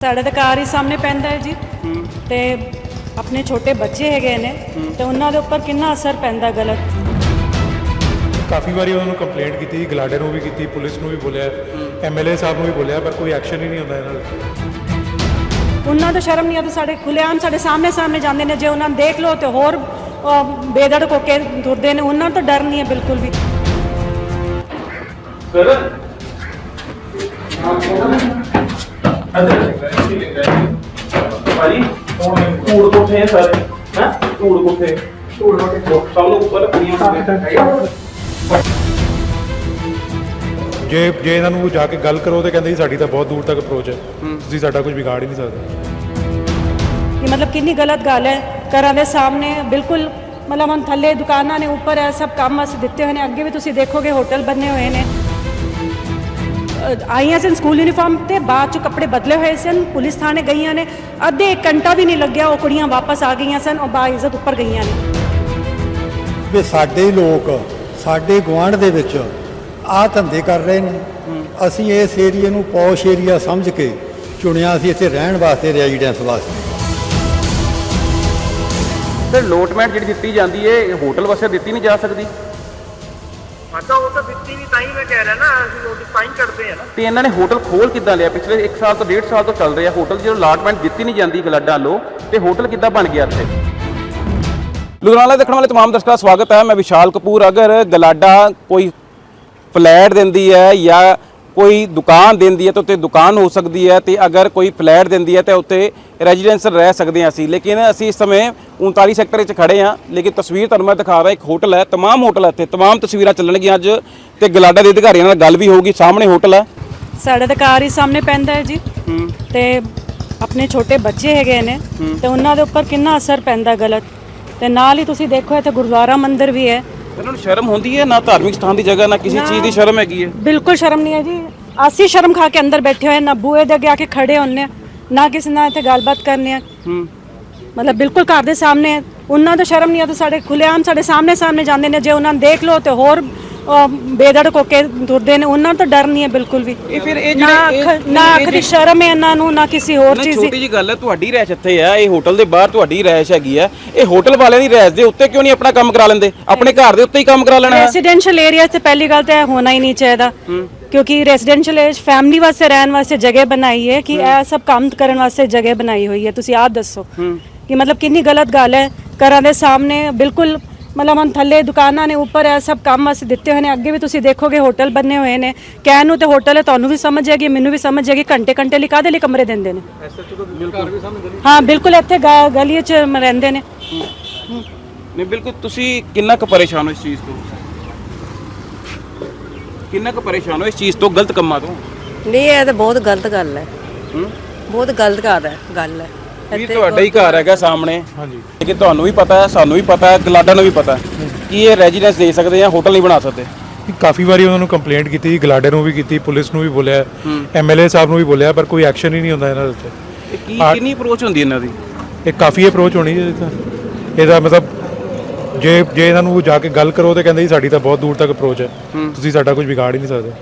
ਸਾਡੇ ਤਾਂ ਘਰ ਹੀ ਸਾਹਮਣੇ ਪੈਂਦਾ ਹੈ ਜੀ। ਤੇ ਆਪਣੇ ਛੋਟੇ ਬੱਚੇ ਹੈਗੇ ਨੇ ਤੇ ਉਹਨਾਂ ਦੇ ਉੱਪਰ ਕਿੰਨਾ ਅਸਰ ਪੈਂਦਾ ਗਲਤ? ਕਾਫੀ ਵਾਰੀ ਉਹਨਾਂ ਨੂੰ ਕੰਪਲੇਂਟ ਕੀਤੀ ਗਲਾਡੇ ਨੂੰ ਵੀ ਕੀਤੀ ਪੁਲਿਸ ਨੂੰ ਵੀ ਬੋਲਿਆ ਐਮਐਲਏ ਸਾਹਿਬ ਨੂੰ ਵੀ ਬੋਲਿਆ ਪਰ ਕੋਈ ਐਕਸ਼ਨ ਹੀ ਨਹੀਂ ਹੁੰਦਾ ਇਹਨਾਂ ਦਾ। ਉਹਨਾਂ ਤੋਂ ਸ਼ਰਮ ਨਹੀਂ ਆਉਂਦੀ ਸਾਡੇ ਖੁੱਲੇਆਮ ਸਾਡੇ ਸਾਹਮਣੇ ਸਾਹਮਣੇ ਜਾਂਦੇ ਨੇ ਜੇ ਉਹਨਾਂ ਨੂੰ ਦੇਖ ਲਓ ਤੇ ਹੋਰ ਬੇਧੜਕ ਹੋ ਕੇ ਤੁਰਦੇ ਨੇ ਉਹਨਾਂ ਤੋਂ ਡਰ ਨਹੀਂ ਹੈ ਬਿਲਕੁਲ ਵੀ। ਭਾਜੀ ਧੂੜ ਕੋਠੇ ਆ ਸਾਰੇ ਹੈ? ਧੂੜ ਕੋਠੇ ਧੂੜ ਕੋਠੇ ਸਭ ਨੂੰ ਉੱਪਰ ਕੁੜੀਆਂ ਨੂੰ। ਜੇ ਜੇ ਇਹਨਾਂ ਨੂੰ ਜਾ ਕੇ ਗੱਲ ਕਰੋ ਤੇ ਕਹਿੰਦੇ ਜੀ ਸਾਡੀ ਤਾਂ ਬਹੁਤ ਦੂਰ ਤੱਕ ਅਪਰੋਚ ਹੈ। ਤੁਸੀਂ ਸਾਡਾ ਕੁਝ ਵਿਗਾੜ ਹੀ ਨਹੀਂ ਸਕਦੇ। ਇਹ ਮਤਲਬ ਕਿੰਨੀ ਗਲਤ ਗੱਲ ਹੈ ਘਰਾਂ ਦੇ ਸਾਹਮਣੇ ਬਿਲਕੁਲ ਮਤਲਬ ਹੁਣ ਥੱਲੇ ਦੁਕਾਨਾਂ ਨੇ ਉੱਪਰ ਇਹ ਸਭ ਕੰਮ ਅਸੀਂ ਦਿੱਤੇ ਹੋਏ ਨੇ ਅੱਗੇ ਵੀ ਤੁਸੀਂ ਦੇਖੋਗੇ ਹੋਟਲ ਬੰਨੇ ਹੋਏ ਨੇ। ਆਈਆਂ ਸਨ ਸਕੂਲ ਯੂਨੀਫਾਰਮ ਤੇ ਬਾਅਦ ਚ ਕੱਪੜੇ ਬਦਲੇ ਹੋਏ ਸਨ ਪੁਲਿਸ ਥਾਣੇ ਗਈਆਂ ਨੇ। ਅੱਧੇ ਇੱਕ ਘੰਟਾ ਵੀ ਨਹੀਂ ਲੱਗਿਆ ਉਹ ਕੁੜੀਆਂ ਵਾਪਸ ਆ ਗਈਆਂ ਸਨ ਉਹ ਬਾਇਜ਼ਤ ਉੱਪਰ ਗਈਆਂ ਨੇ। ਵੀ ਸਾਡੇ ਹੀ ਲੋਕ ਸਾਡੇ ਗੁਆਂਢ ਦੇ ਵਿੱਚ ਆਹ ਧੰਦੇ ਕਰ ਰਹੇ ਨੇ। ਅਸੀਂ ਇਸ ਏਰੀਏ ਨੂੰ ਪੌਸ਼ ਏਰੀਆ ਸਮਝ ਕੇ ਚੁਣਿਆ ਸੀ ਇੱਥੇ ਰਹਿਣ ਵਾਸਤੇ ਰੈਜ਼ੀਡੈਂਸ ਵਾਸਤੇ। ਤੇ ਲੋਟਮੈਂਟ ਜਿਹੜੀ ਦਿੱਤੀ ਜਾਂਦੀ ਏ ਇਹ ਹੋਟਲ ਵਾਸਤੇ ਦਿੱਤੀ ਨਹੀਂ ਜਾ ਸਕਦੀ? ਮਾਤਾ ਉਹ ਤਾਂ ਦਿੱਤੀ ਨਹੀਂ ਤਾਂ ਹੀ ਮੈਂ ਕਹਿ ਰਿਹਾ ਨਾ ਅਸੀਂ ਨੋਟਿਸ ਸਾਈਨ ਕਰਦੇ ਆ ਨਾ ਤੇ ਇਹਨਾਂ ਨੇ ਹੋਟਲ ਖੋਲ ਕਿੱਦਾਂ ਲਿਆ ਪਿਛਲੇ 1 ਸਾਲ ਤੋਂ 1.5 ਸਾਲ ਤੋਂ ਚੱਲ ਰਿਹਾ ਹੋਟਲ ਜਦੋਂ ਅਲਾਟਮੈਂਟ ਦਿੱਤੀ ਨਹੀਂ ਜਾਂਦੀ ਗਲਾਡਾਂ ਲੋ ਤੇ ਹੋਟਲ ਕਿੱਦਾਂ ਬਣ ਗਿਆ ਇੱਥੇ ਲੁਧਿਆਣਾ ਦੇਖਣ ਵਾਲੇ तमाम ਦਰਸ਼ਕਾਂ ਦਾ ਸਵਾਗਤ ਹੈ ਮੈਂ ਵਿਸ਼ਾਲ ਕਪੂਰ ਅਗਰ ਗਲਾਡਾ ਕੋਈ ਫਲੈਟ ਦਿੰਦੀ ਹੈ ਜਾਂ ਕੋਈ ਦੁਕਾਨ ਦਿੰਦੀ ਹੈ ਤਾਂ ਉੱਤੇ ਦੁਕਾਨ ਹੋ ਸਕਦੀ ਹੈ ਤੇ ਅਗਰ ਕੋਈ ਫਲੈਟ ਦਿੰਦੀ ਹੈ ਤਾਂ ਉੱਤੇ ਰੈਜ਼ੀਡੈਂਸ਼ੀਅਲ ਰਹਿ ਸਕਦੇ ਹਾਂ ਅਸੀਂ ਲੇਕਿਨ ਅਸੀਂ ਇਸ ਸਮੇਂ 39 ਸੈਕਟਰ ਵਿੱਚ ਖੜੇ ਹਾਂ ਲੇਕਿਨ ਤਸਵੀਰ ਤੁਹਾਨੂੰ ਮੈਂ ਦਿਖਾ ਰਿਹਾ ਇੱਕ ਹੋਟਲ ਹੈ तमाम ਹੋਟਲ ਹੈ ਇੱਥੇ तमाम ਤਸਵੀਰਾਂ ਚੱਲਣਗੀਆਂ ਅੱਜ ਤੇ ਗਲਾਡਾ ਦੇ ਅਧਿਕਾਰੀਆਂ ਨਾਲ ਗੱਲ ਵੀ ਹੋਊਗੀ ਸਾਹਮਣੇ ਹੋਟਲ ਹੈ ਸਾਡੇ ਤਾਂ ਘਰ ਹੀ ਸਾਹਮਣੇ ਪੈਂਦਾ ਹੈ ਜੀ ਤੇ ਆਪਣੇ ਛੋਟੇ ਬੱਚੇ ਹੈਗੇ ਨੇ ਤੇ ਉਹਨਾਂ ਦੇ ਉੱਪਰ ਕਿੰਨਾ ਅਸਰ ਪੈਂਦਾ ਗਲਤ ਤੇ ਨਾਲ ਹੀ ਤੁਸੀਂ ਦੇਖੋ ਇੱਥੇ ਗੁਰਦੁਆਰਾ ਮੰਦਿਰ ਵੀ ਹੈ ਇਹਨਾਂ ਨੂੰ ਸ਼ਰਮ ਹੁੰਦੀ ਹੈ ਨਾ ਧਾਰਮਿਕ ਸਥਾਨ ਦੀ ਜਗ੍ਹਾ ਨਾ ਕਿਸੇ ਚੀਜ਼ ਦੀ ਸ਼ਰਮ ਹੈਗੀ ਹੈ? ਬਿਲਕੁਲ ਸ਼ਰਮ ਨਹੀਂ ਹੈ ਜੀ। ਅਸੀਂ ਸ਼ਰਮ ਖਾ ਕੇ ਅੰਦਰ ਬੈਠੇ ਹੋਏ ਨਾ ਬੂਏ ਦੇ ਅੱਗੇ ਆ ਕੇ ਖੜੇ ਹੁੰਨੇ ਆ, ਨਾ ਕਿਸੇ ਨਾਲ ਇੱਥੇ ਗੱਲਬਾਤ ਕਰਨੀ ਆ ਮਤਲਬ ਬਿਲਕੁਲ ਘਰ ਦੇ ਸਾਹਮਣੇ। ਉਹਨਾਂ ਤੋਂ ਸ਼ਰਮ ਨਹੀਂ ਆਉਂਦੀ ਸਾਡੇ ਖੁੱਲੇਆਮ ਸਾਡੇ ਸਾਹਮਣੇ ਸਾਹਮਣੇ ਜਾਂਦੇ ਨੇ। ਜੇ ਉਹਨਾਂ ਨੂੰ ਦੇਖ ਲਓ ਤੇ ਹੋਰ ਅਹ, ਬੇਧੜਕ ਹੋ ਕੇ ਤੁਰਦੇ ਨੇ ਉਹਨਾਂ ਤੋਂ ਡਰ ਨਹੀਂ ਹੈ ਬਿਲਕੁਲ ਵੀ। ਇਹ ਫਿਰ ਇਹ ਨਾ ਜਿਹੜੇ ਅੱਖ ਨਾ ਅੱਖ ਦੀ ਸ਼ਰਮ ਹੈ ਇਹਨਾਂ ਨੂੰ ਨਾ ਕਿਸੇ ਹੋਰ ਚੀਜ਼ ਦੀ। ਛੋਟੀ ਜੀ ਗੱਲ ਹੈ ਤੁਹਾਡੀ ਰਹਿਸ਼ ਇੱਥੇ ਆ ਇਹ ਹੋਟਲ ਦੇ ਬਾਹਰ ਤੁਹਾਡੀ ਰਹਿਸ਼ ਹੈਗੀ ਆ। ਇਹ ਹੋਟਲ ਵਾਲਿਆਂ ਦੀ ਰਹਿਸ਼ ਦੇ ਉੱਤੇ ਕਿਉਂ ਨਹੀਂ ਆਪਣਾ ਕੰਮ ਕਰਾ ਲੈਂਦੇ? ਆਪਣੇ ਘਰ ਦੇ ਉੱਤੇ ਹੀ ਕੰਮ ਕਰਾ ਲੈਣਾ ਹੈ। ਰੈਜ਼ੀਡੈਂਸ਼ੀਅਲ ਏਰੀਆ 'ਚ ਪਹਿਲੀ ਗੱਲ ਤਾਂ ਇਹ ਹੋਣਾ ਹੀ ਨਹੀਂ ਚਾਹੀਦਾ। ਕਿਉਂਕਿ ਰੈਜ਼ੀਡੈਂਸ਼ੀਅਲ ਏਜ ਫੈਮਿਲੀ ਵਾਸਤੇ ਰਹਿਣ ਵਾਸਤੇ ਜਗ੍ਹਾ ਬਣਾਈ ਹੈ ਕਿ ਇਹ ਸਭ ਕੰਮ ਕਰਨ ਵਾਸਤੇ ਜਗ੍ਹਾ ਬਣਾਈ ਹੋਈ ਹੈ। ਤੁਸੀਂ ਆਪ ਦੱਸੋ ਕਿ ਮਤਲਬ ਕਿੰਨੀ ਗਲਤ ਗੱਲ ਹੈ। ਘਰਾਂ ਦੇ ਸਾਹਮਣੇ ਬਿਲਕੁਲ ਮਤਲਬ ਹੁਣ ਥੱਲੇ ਦੁਕਾਨਾਂ ਨੇ ਉੱਪਰ ਇਹ ਸਭ ਕੰਮ ਅਸੀਂ ਦਿੱਤੇ ਹੋਏ ਨੇ। ਅੱਗੇ ਵੀ ਤੁਸੀਂ ਦੇਖੋਗੇ ਹੋਟਲ ਬੰਨੇ ਹੋਏ ਨੇ। ਕਹਿਣ ਨੂੰ ਤੇ ਹੋਟਲ ਹੈ ਤੁਹਾਨੂੰ ਵੀ ਸਮਝ ਜਾਏਗੀ ਮੈਨੂੰ ਵੀ ਸਮਝ ਜਾਏਗੀ ਘੰਟੇ ਘੰਟੇ ਲਈ ਕਾਹਦੇ ਲਈ ਕਮਰੇ ਦਿੰਦੇ ਨੇ? ਹਾਂ ਬਿਲਕੁਲ ਇੱਥੇ ਗ- ਗਲੀ 'ਚ ਰਹਿੰਦੇ ਨੇ। ਨਹੀਂ ਬਿਲਕੁਲ ਤੁਸੀਂ ਕਿੰਨਾ ਕੁ ਪਰੇਸ਼ਾਨ ਹੋ ਇਸ ਚੀਜ਼ ਤੋਂ? ਕਿੰਨਾ ਕੁ ਪਰੇਸ਼ਾਨ ਹੋ ਇਸ ਚੀਜ਼ ਤੋਂ ਗਲਤ ਕੰਮਾਂ ਤੋਂ? ਨਹੀਂ ਇਹ ਤਾਂ ਬਹੁਤ ਗਲਤ ਗੱਲ ਹੈ? ਬਹੁਤ ਗਲਤ ਗੱਲ ਹੈ ਗੱਲ ਹੈ। ਵੀ ਤੁਹਾਡਾ ਹੀ ਘਰ ਹੈਗਾ ਸਾਹਮਣੇ। ਹਾਂਜੀ। ਲੇਕਿਨ ਤੁਹਾਨੂੰ ਵੀ ਪਤਾ ਹੈ ਸਾਨੂੰ ਵੀ ਪਤਾ ਹੈ ਗਲਾਡਾ ਨੂੰ ਵੀ ਪਤਾ ਹੈ ਕਿ ਇਹ ਰੈਜ਼ੀਡੈਂਸ ਦੇ ਸਕਦੇ ਆ ਹੋਟਲ ਨਹੀਂ ਬਣਾ ਸਕਦੇ। ਕਾਫੀ ਵਾਰੀ ਉਹਨਾਂ ਨੂੰ ਕੰਪਲੇਂਟ ਕੀਤੀ ਗਲਾਡੇ ਨੂੰ ਵੀ ਕੀਤੀ ਪੁਲਿਸ ਨੂੰ ਵੀ ਬੋਲਿਆ ਐਮਐਲਏ ਸਾਹਿਬ ਨੂੰ ਵੀ ਬੋਲਿਆ ਪਰ ਕੋਈ ਐਕਸ਼ਨ ਹੀ ਨਹੀਂ ਹੁੰਦਾ ਇਹਨਾਂ ਦੇ ਉੱਤੇ। ਕੀ ਕਿੰਨੀ ਅਪਰੋਚ ਹੁੰਦੀ ਇਹਨਾਂ ਦੀ? ਇਹ ਕਾਫੀ ਅਪਰੋਚ ਹੋਣੀ ਹੈ ਇਹ ਤਾਂ। ਇਹਦਾ ਮਤਲਬ ਜੇ ਜੇ ਇਹਨਾਂ ਨੂੰ ਜਾ ਕੇ ਗੱਲ ਕਰੋ ਤੇ ਕਹਿੰਦੇ ਜੀ ਸਾਡੀ ਤਾਂ ਬਹੁਤ ਦੂਰ ਤੱਕ ਅਪਰੋਚ ਹੈ। ਤੁਸੀਂ ਸਾਡਾ ਕੁਝ ਵਿਗਾੜ ਹੀ ਨਹੀਂ ਸਕਦੇ।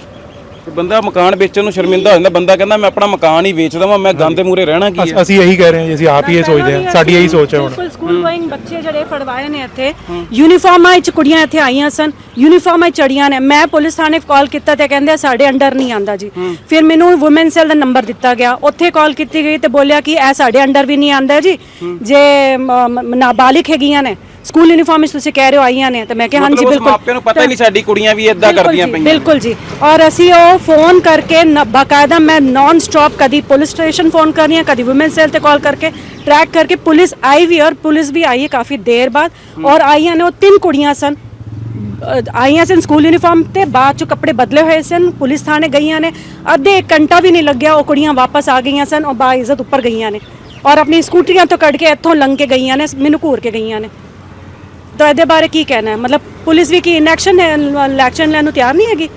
ਬੰਦਾ ਮਕਾਨ ਵੇਚਣ ਨੂੰ ਸ਼ਰਮਿੰਦਾ ਹੋ ਜਾਂਦਾ ਬੰਦਾ ਕਹਿੰਦਾ ਮੈਂ ਆਪਣਾ ਮਕਾਨ ਹੀ ਵੇਚ ਦਵਾਂ ਮੈਂ ਗੰਦ ਮੂਰੇ ਰਹਿਣਾ ਕੀ ਅਸ- ਹੈ? ਅਸੀਂ ਇਹੀ ਕਹਿ ਰਹੇ ਹਾਂ ਜੀ ਅਸੀਂ ਆਪ ਹੀ ਇਹ ਸੋਚਦੇ ਹਾਂ ਸਾਡੀ ਇਹੀ ਸੋਚ ਹੈ ਹੁਣ। ਬਿਲਕੁਲ ਸਕੂਲ ਗੋਇੰਗ ਬੱਚੇ ਜਿਹੜੇ ਫੜਵਾਏ ਨੇ ਇੱਥੇ ਯੂਨੀਫਾਰਮਾਂ ਵਿੱਚ ਕੁੜੀਆਂ ਇੱਥੇ ਆਈਆਂ ਸਨ ਯੂਨੀਫਾਰਮਾਂ ਚੜੀਆਂ ਨੇ। ਮੈਂ ਪੁਲਿਸ ਥਾਣੇ ਕਾਲ ਕੀਤਾ ਤੇ ਕਹਿੰਦੇ ਸਾਡੇ ਅੰਡਰ ਨਹੀਂ ਆਂਦਾ ਜੀ। ਫਿਰ ਮੈਨੂੰ ਔਮਨ ਸੈਲ ਦਾ ਨੰਬਰ ਦਿੱਤਾ ਗਿਆ। ਉੱਥੇ ਕਾਲ ਕੀਤੀ ਗਈ ਤੇ ਬੋਲਿਆ ਕਿ ਇਹ ਸਾਡੇ ਅੰਡਰ ਵੀ ਨਹੀਂ ਆਂਦਾ ਜੀ। ਜੇ ਮ- ਮ- ਨਾਬਾਲਿਗ ਹੈਗੀਆਂ ਨੇ ਸਕੂਲ ਯੂਨੀਫਾਰਮ ਵਿੱਚ ਤੁਸੀਂ ਕਹਿ ਰਹੇ ਹੋ ਆਈਆਂ ਨੇ ਤੇ ਮੈਂ ਕਿਹਾ ਹਾਂਜੀ ਬਿਲਕੁਲ। ਮਾਪਿਆਂ ਨੂੰ ਪਤਾ ਹੀ ਨਹੀਂ ਸਾਡੀ ਕੁੜੀਆਂ ਵੀ ਇਦਾਂ ਕਰਦੀਆਂ ਪਈਆਂ। ਬਿਲਕੁਲ ਜੀ। ਔਰ ਅਸੀਂ ਉਹ ਫੋਨ ਕਰਕੇ ਬਾਕਾਇਦਾ ਮੈਂ ਨਾਨ ਸਟਾਪ ਕਦੀ ਪੁਲਿਸ ਸਟੇਸ਼ਨ ਫੋਨ ਕਰ ਰਹੀ ਹਾਂ ਕਦੀ ਔਮਨ ਸੈਲ ਤੇ ਕਾਲ ਕਰਕੇ ਟਰੈਕ ਕਰਕੇ ਪੁਲਿਸ ਆਈ ਵੀ ਔਰ ਪੁਲਿਸ ਵੀ ਆਈ ਹੈ ਕਾਫੀ ਦੇਰ ਬਾਅਦ। ਔਰ ਆਈਆਂ ਨੇ ਉਹ ਤਿੰਨ ਕੁੜੀਆਂ ਸਨ। ਆਈਆਂ ਸਨ ਸਕੂਲ ਯੂਨੀਫਾਰਮ ਤੇ ਬਾਅਦ ਚ ਕੱਪੜੇ ਬਦਲੇ ਹੋਏ ਸਨ ਪੁਲਿਸ ਥਾਣੇ ਗਈਆਂ ਨੇ। ਅੱਧੇ ਇੱਕ ਘੰਟਾ ਵੀ ਨਹੀਂ ਲੱਗਿਆ ਉਹ ਕੁੜੀਆਂ ਵਾਪਸ ਆ ਗਈਆਂ ਸਨ ਉਹ ਬਾਇਜ਼ਤ ਉੱਪਰ ਗਈਆਂ ਨੇ। ਔਰ ਆਪਣੀ ਸਕੂਟਰੀਆਂ ਤੋਂ ਕੱਢ ਕੇ ਇੱਥੋਂ ਲੰਘ ਕੇ ਗਈਆਂ ਨੇ ਮੈਨੂੰ ਘੂਰ ਕੇ ਗਈਆਂ ਨੇ। ਤਾਂ ਇਹਦੇ ਬਾਰੇ ਕੀ ਕਹਿਣਾ ਹੈ? ਮਤਲਬ ਪੁਲਿਸ ਵੀ ਕੀ ਇਨਐਕਸ਼ਨ ਹੈ ਇਲੈਕਸ਼ਨ ਲੈਣ ਨੂੰ ਤਿਆਰ ਨਹੀਂ ਹੈਗੀ?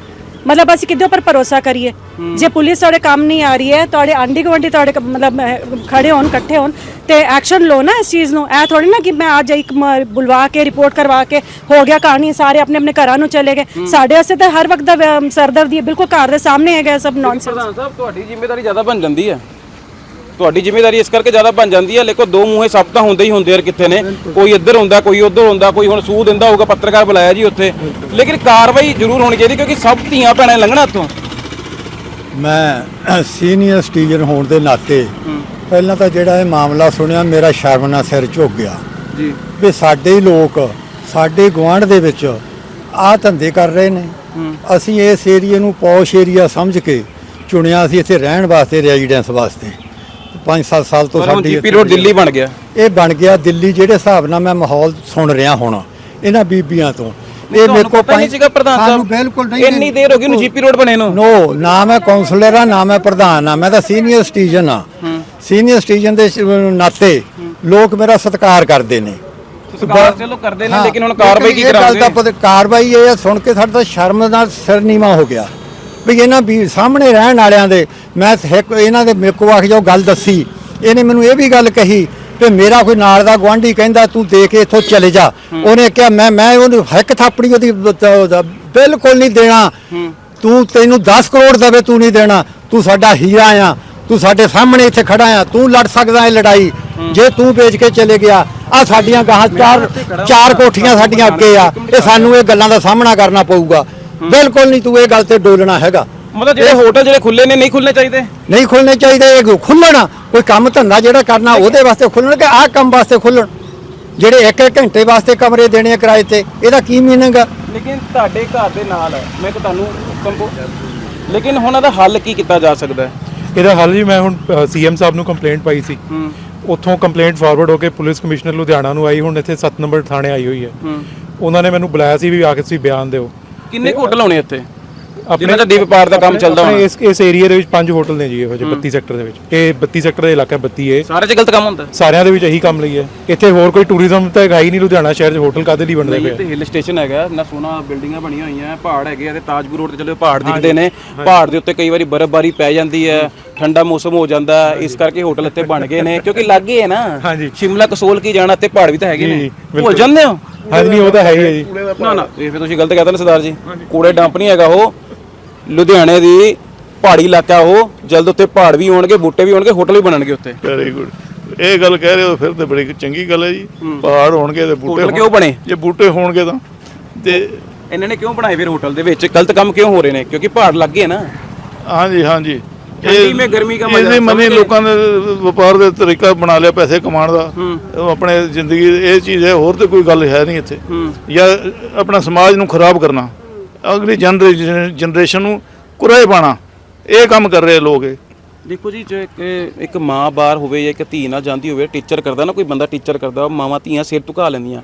ਮਤਲਬ ਅਸੀਂ ਕਿੱਦੇ ਉੱਪਰ ਭਰੋਸਾ ਕਰੀਏ? ਜੇ ਪੁਲਿਸ ਤੁਹਾਡੇ ਕੰਮ ਨਹੀਂ ਆ ਰਹੀ ਹੈ ਤੁਹਾਡੇ ਆਂਢੀ ਗੁਆਂਢੀ ਤੁਹਾਡੇ ਕ- ਮਤਲਬ ਅਹ, ਖੜੇ ਹੋਣ ਇਕੱਠੇ ਹੋਣ ਤੇ ਐਕਸ਼ਨ ਲਓ ਨਾ ਇਸ ਚੀਜ਼ ਨੂੰ। ਇਹ ਥੋੜੀ ਨਾ ਕਿ ਮੈਂ ਅੱਜ ਇੱਕ ਮ- ਬੁਲਵਾ ਕੇ ਰਿਪੋਰਟ ਕਰਵਾ ਕੇ ਹੋ ਗਿਆ ਕਹਾਣੀ ਸਾਰੇ ਆਪਣੇ ਆਪਣੇ ਘਰਾਂ ਨੂੰ ਚਲੇ ਗਏ। ਸਾਡੇ ਵਾਸਤੇ ਤਾਂ ਹਰ ਵਕਤ ਦਾ ਵ- ਸਰਦਰਦੀ ਹੈ ਬਿਲਕੁਲ ਘਰ ਦੇ ਸਾਹਮਣੇ ਹੈਗਾ ਇਹ ਸਭ ਨੌਨਸੈਂਸ ਪ੍ਰਧਾਨ ਸਾਹਿਬ ਤੁਹਾਡੀ ਜ਼ਿੰਮੇਵਾਰੀ ਜ਼ਿਆਦਾ ਬਣ ਜਾਂਦੀ ਹੈ। ਤੁਹਾਡੀ ਜ਼ਿੰਮੇਵਾਰੀ ਇਸ ਕਰਕੇ ਜ਼ਿਆਦਾ ਬਣ ਜਾਂਦੀ ਹੈ। ਲੇਕਿਨ ਦੋ ਮੂੰਹੇ ਸੱਪ ਤਾਂ ਹੁੰਦੇ ਹੀ ਹੁੰਦੇ ਯਾਰ ਕਿੱਥੇ ਨੇ। ਕੋਈ ਇੱਧਰ ਹੁੰਦਾ ਕੋਈ ਉੱਧਰ ਹੁੰਦਾ ਕੋਈ ਹੁਣ ਸੂਹ ਦਿੰਦਾ ਹੋਊਗਾ ਪੱਤਰਕਾਰ ਬੁਲਾਇਆ ਜੀ ਉੱਥੇ। ਲੇਕਿਨ ਕਾਰਵਾਈ ਜ਼ਰੂਰ ਹੋਣੀ ਚਾਹੀਦੀ ਕਿਉਂਕਿ ਸਭ ਧੀਆਂ ਭੈਣਾਂ ਲੰਘਣਾ ਇੱਥੋਂ। ਮੈਂ ਸੀਨੀਅਰ ਸਟੀਜ਼ਨ ਹੋਣ ਦੇ ਨਾਤੇ ਪਹਿਲਾਂ ਤਾਂ ਜਿਹੜਾ ਇਹ ਮਾਮਲਾ ਸੁਣਿਆ ਮੇਰਾ ਸ਼ਰਮ ਨਾਲ ਸਿਰ ਝੁਕ ਗਿਆ। ਜੀ। ਵੀ ਸਾਡੇ ਹੀ ਲੋਕ ਸਾਡੇ ਗੁਆਂਢ ਦੇ ਵਿੱਚ ਆਹ ਧੰਦੇ ਕਰ ਰਹੇ ਨੇ। ਅਸੀਂ ਇਸ ਏਰੀਏ ਨੂੰ ਪੌਸ਼ ਏਰੀਆ ਸਮਝ ਕੇ ਚੁਣਿਆ ਸੀ ਇੱਥੇ ਰਹਿਣ ਵਾਸਤੇ ਰੈਜ਼ੀਡੈਂਸ ਵਾਸਤੇ। 5-7 ਸਾਲ ਤੋਂ ਹੁਣ ਸਾਡੀ ਜੀਪੀ ਰੋਡ ਦਿੱਲੀ ਬਣ ਗਿਆ। ਇਹ ਬਣ ਗਿਆ ਦਿੱਲੀ ਜਿਹੜੇ ਹਿਸਾਬ ਨਾਲ ਮੈਂ ਮਾਹੌਲ ਸੁਣ ਰਿਹਾ ਹੁਣ ਇਹਨਾਂ ਬੀਬੀਆਂ ਤੋਂ। ਇਹ ਤੁਹਾਨੂੰ ਪਤਾ ਹੀ ਨਹੀਂ ਸੀਗਾ ਪ੍ਰਧਾਨ ਸਾਹਿਬ। ਸਾਨੂੰ ਬਿਲਕੁਲ ਨਹੀਂ ਇੰਨੀ ਦੇਰ ਹੋ ਗਈ ਨੂੰ ਜੀਪੀ ਰੋਡ ਬਣੇ ਨੂੰ। ਨੋ ਨਾ ਮੈਂ ਕਾਉਂਸਲਰ ਆ ਨਾ ਮੈਂ ਪ੍ਰਧਾਨ ਆ ਮੈਂ ਤਾਂ ਸੀਨੀਅਰ ਸਟੀਜ਼ਨ ਆ ਸੀਨੀਅਰ ਸਟੀਜ਼ਨ ਦੇ ਸ਼- ਨਾਤੇ ਲੋਕ ਮੇਰਾ ਸਤਿਕਾਰ ਕਰਦੇ ਨੇ। ਸਰਕਾਰ ਚਲੋ ਕਰਦੇ ਨੇ ਹਾਂ, ਲੇਕਿਨ ਹੁਣ ਕਾਰਵਾਈ ਕੀ ਇਹ ਗੱਲ ਕਰਾਂਗੇ ਦਾ ਪਤਾ- ਕਾਰਵਾਈ ਇਹ ਆ, ਸੁਣ ਕੇ ਸਾਡਾ ਤਾਂ ਸ਼ਰਮ ਨਾਲ ਸਿਰ ਨੀਵਾ ਹੋ ਗਿਆ। ਵੀ ਇਹਨਾਂ ਵੀ ਸਾਹਮਣੇ ਰਹਿਣ ਵਾਲਿਆਂ ਦੇ ਮੈਂ ਇੱਕ ਇਹਨਾਂ ਦੇ ਮੇਰੇ ਕੋ ਆ ਕੇ ਜੋ ਗੱਲ ਦੱਸੀ ਇਹਨੇ ਮੈਨੂੰ ਇਹ ਵੀ ਗੱਲ ਕਹੀ ਤੇ ਮੇਰਾ ਕੋਈ ਨਾਲ ਦਾ ਗਵਾਂਢੀ ਕਹਿੰਦਾ ਤੂੰ ਦੇ ਕੇ ਇੱਥੋਂ ਚਲੇ ਜਾ। ਉਹਨੇ ਕਿਹਾ ਮੈਂ ਮੈਂ ਉਹਨੂੰ ਹੱਕ ਥਾਪੜੀ ਉਹਦਾ ਬਿਲਕੁਲ ਨਹੀਂ ਦੇਣਾ। ਤੂੰ ਤੈਨੂੰ 10 ਕਰੋੜ ਦੇਵੇ ਤੂੰ ਨਹੀਂ ਦੇਣਾ। ਤੂੰ ਸਾਡਾ ਹੀਰਾ ਆ। ਤੂੰ ਸਾਡੇ ਸਾਹਮਣੇ ਇੱਥੇ ਖੜਾ ਆ। ਤੂੰ ਲੜ ਸਕਦਾ ਇਹ ਲੜਾਈ। ਜੇ ਤੂੰ ਵੇਚ ਕੇ ਚਲੇ ਗਿਆ ਆ ਸਾਡੀਆਂ ਗਾਹਾਂ ਚਾਰ ਚਾਰ ਕੋਠੀਆਂ ਸਾਡੀਆਂ ਅੱਗੇ ਆ। ਇਹ ਸਾਨੂੰ ਇਹ ਗੱਲਾਂ ਦਾ ਸਾਹਮਣਾ ਕਰਨਾ ਪਊਗਾ। ਬਿਲਕੁਲ ਨਹੀਂ ਤੂੰ ਇਹ ਗੱਲ ਤੇ ਡੋਲਣਾ ਹੈਗਾ। ਮਤਲਬ ਜਿਹੜੇ ਹੋਟਲ ਜਿਹੜੇ ਖੁੱਲੇ ਨੇ ਨਹੀਂ ਖੁੱਲਣੇ ਚਾਹੀਦੇ? ਨਹੀਂ ਖੁੱਲਣੇ ਚਾਹੀਦੇ ਇਹ ਖੁੱਲਣ ਕੋਈ ਕੰਮ ਧੰਦਾ ਜਿਹੜਾ ਕਰਨਾ ਉਹਦੇ ਵਾਸਤੇ ਖੁੱਲਣ ਕਿ ਆਹ ਕੰਮ ਵਾਸਤੇ ਖੁੱਲਣ ਜਿਹੜੇ ਇੱਕ ਇੱਕ ਘੰਟੇ ਵਾਸਤੇ ਕਮਰੇ ਦੇਣੇ ਆ ਕਿਰਾਏ ਤੇ ਇਹਦਾ ਕੀ ਮੀਨਿੰਗ ਆ? ਲੇਕਿਨ ਤੁਹਾਡੇ ਘਰ ਦੇ ਨਾਲ ਹੈ ਮੈਂ ਤਾਂ ਤੁਹਾਨੂੰ ਕੰਪੋ ਲੇਕਿਨ ਹੁਣ ਇਹਦਾ ਹੱਲ ਕੀ ਕੀਤਾ ਜਾ ਸਕਦਾ ਹੈ? ਇਹਦਾ ਹੱਲ ਜੀ ਮੈਂ ਹੁਣ ਸੀਐਮ ਸਾਹਿਬ ਨੂੰ ਕੰਪਲੇਂਟ ਪਾਈ ਸੀ। ਉੱਥੋਂ ਕੰਪਲੇਂਟ ਫਾਰਵਰਡ ਹੋ ਕੇ ਪੁਲਿਸ ਕਮਿਸ਼ਨਰ ਲੁਧਿਆਣਾ ਨੂੰ ਆਈ ਹੁਣ ਇੱਥੇ 7 ਨੰਬਰ ਥਾਣੇ ਆਈ ਹੋਈ ਹੈ। ਉਹਨਾਂ ਨੇ ਮੈਨੂੰ ਬੁਲਾਇਆ ਸੀ ਵੀ ਆ ਕੇ ਤੁਸੀਂ ਬਿਆਨ ਦਿਓ। ਕਿੰਨੇ ਕੁ ਹੋਟਲ ਹੋਣੇ ਇੱਥੇ? ਆਪਣੇ ਜਿਨ੍ਹਾਂ ਦਾ ਡੀ ਵਪਾਰ ਦਾ ਕੰਮ ਚੱਲਦਾ ਹੋਣਾ। ਇਸ ਇਸ ਏਰੀਆ ਦੇ ਵਿੱਚ ਪੰਜ ਹੋਟਲ ਨੇ ਜੀ ਇਹੋ ਜਿਹੇ 32 ਸੈਕਟਰ ਦੇ ਵਿੱਚ। ਇਹ 32 ਸੈਕਟਰ ਦਾ ਇਲਾਕਾ 32 ਹੈ ਸਾਰੇ 'ਚ ਗਲਤ ਕੰਮ ਹੁੰਦਾ? ਸਾਰਿਆਂ ਦੇ ਵਿੱਚ ਇਹੀ ਕੰਮ ਲਈ ਹੈ ਇੱਥੇ ਹੋਰ ਕੋਈ ਟੂਰਿਜ਼ਮ ਤਾਂ ਹੈਗਾ ਹੀ ਨਹੀਂ ਲੁਧਿਆਣਾ ਸ਼ਹਿਰ 'ਚ ਹੋਟਲ ਕਾਦੇ ਲਈ ਬਣਦੇ ਪਏ? ਤੇ ਹਿੱਲ ਸਟੇਸ਼ਨ ਹੈਗਾ ਨਾ ਸੋਹਣਾ ਬਿਲਡਿੰਗਾਂ ਬਣੀਆਂ ਹੋਈਆਂ ਪਹਾੜ ਹੈਗੇ ਆ ਤੇ ਤਾਜਪੁਰ ਰੋਡ ਤੇ ਚਲੋ ਪਹਾੜ ਦਿਖਦੇ ਨੇ। ਪਹਾੜ ਦੇ ਉੱਤੇ ਕਈ ਵਾਰੀ ਬਰਫ਼ਬਾਰੀ ਪੈ ਜਾਂਦੀ ਹੈ ਠੰਡਾ ਮੌਸਮ ਹੋ ਜਾਂਦਾ ਇਸ ਕਰਕੇ ਹੋਟਲ ਇੱਥੇ ਬਣ ਗਏ ਨੇ ਕਿਉਂਕਿ ਲੱਗੇ ਹੈ ਨਾ ਹਾਂਜੀ। ਸ਼ਿਮਲਾ ਕਸੋਲ ਕੀ ਜਾਣਾ ਤੇ ਪਹਾੜ ਵੀ ਤਾਂ ਹੈਗੇ ਨੇ। ਭੁੱਲ ਜਾਂਦੇ ਹੋ? ਹਾਂਜੀ ਨਹੀਂ ਉਹ ਤਾਂ ਹੈ ਹੀ ਹੈ ਜੀ। ਨਾ ਨਾ ਇਹ ਫਿਰ ਤੁਸੀਂ ਗਲਤ ਕਹਤਾ ਨਾ ਸਰਦਾਰ ਜੀ। ਕੂੜੇ ਡੰਪ ਨਹੀਂ ਹੈਗਾ ਉਹ। ਲੁਧਿਆਣੇ ਦੀ ਪਹਾੜੀ ਇਲਾਕਾ ਉਹ। ਜਲਦ ਉੱਤੇ ਪਹਾੜ ਵੀ ਹੋਣਗੇ ਬੂਟੇ ਵੀ ਹੋਣਗੇ ਹੋਟਲ ਵੀ ਬਣਨਗੇ ਉੱਤੇ ਵੈਰੀ ਗੁੱਡ ਇਹ ਗੱਲ ਕਹਿ ਰਹੇ ਹੋ ਫਿਰ ਤੇ ਬੜੀ ਚੰਗੀ ਗੱਲ ਹੈ ਜੀ। ਪਹਾੜ ਹੋਣਗੇ ਤੇ ਬੂਟੇ ਹੋਟਲ ਕਿਉਂ ਬਣੇ? ਜੇ ਬੂਟੇ ਹੋਣਗੇ ਤਾਂ। ਤੇ ਇਹਨਾਂ ਨੇ ਕਿਉਂ ਬਣਾਏ ਫਿਰ ਹੋਟਲ ਦੇ ਵਿੱਚ? ਗਲਤ ਕੰਮ ਕਿਉਂ ਹੋ ਰਹੇ ਨੇ? ਕਿਉਂਕਿ ਪਹਾੜ ਲੱਗੇ ਨਾ। ਹਾਂਜੀ ਹਾਂਜੀ। ਠੰਡੀ ਮੇਂ ਗਰਮੀ ਕਾ ਮਜ਼ਾ ਇਹਨੇ ਮਨੇ? ਲੋਕਾਂ ਨੇ ਵਪਾਰ ਦਾ ਤਰੀਕਾ ਬਣਾ ਲਿਆ ਪੈਸੇ ਕਮਾਉਣ ਦਾ। ਉਹ ਆਪਣੇ ਜ਼ਿੰਦਗੀ ਇਹ ਚੀਜ਼ ਹੈ ਹੋਰ ਤੇ ਕੋਈ ਗੱਲ ਹੈ ਨਹੀਂ ਇੱਥੇ। ਜਾਂ ਆਪਣਾ ਸਮਾਜ ਨੂੰ ਖਰਾਬ ਕਰਨਾ। ਅਗਲੀ ਜਨਰੇਸ਼ਨ ਨੂੰ ਕੁਰਾਏ ਪਾਣਾ ਇਹ ਕੰਮ ਕਰ ਰਹੇ ਲੋਕ ਇਹ। ਦੇਖੋ ਜੀ ਜੇ ਇੱਕ ਇੱਕ ਮਾਂ ਬਾਹਰ ਹੋਵੇ ਜਾਂ ਇੱਕ ਧੀ ਨਾਲ ਜਾਂਦੀ ਹੋਵੇ ਟੀਚਰ ਕਰਦਾ ਨਾ ਕੋਈ ਬੰਦਾ ਟੀਚਰ ਕਰਦਾ ਮਾਵਾਂ ਧੀਆਂ ਸਿਰ ਝੁਕਾ ਲੈਂਦੀਆਂ।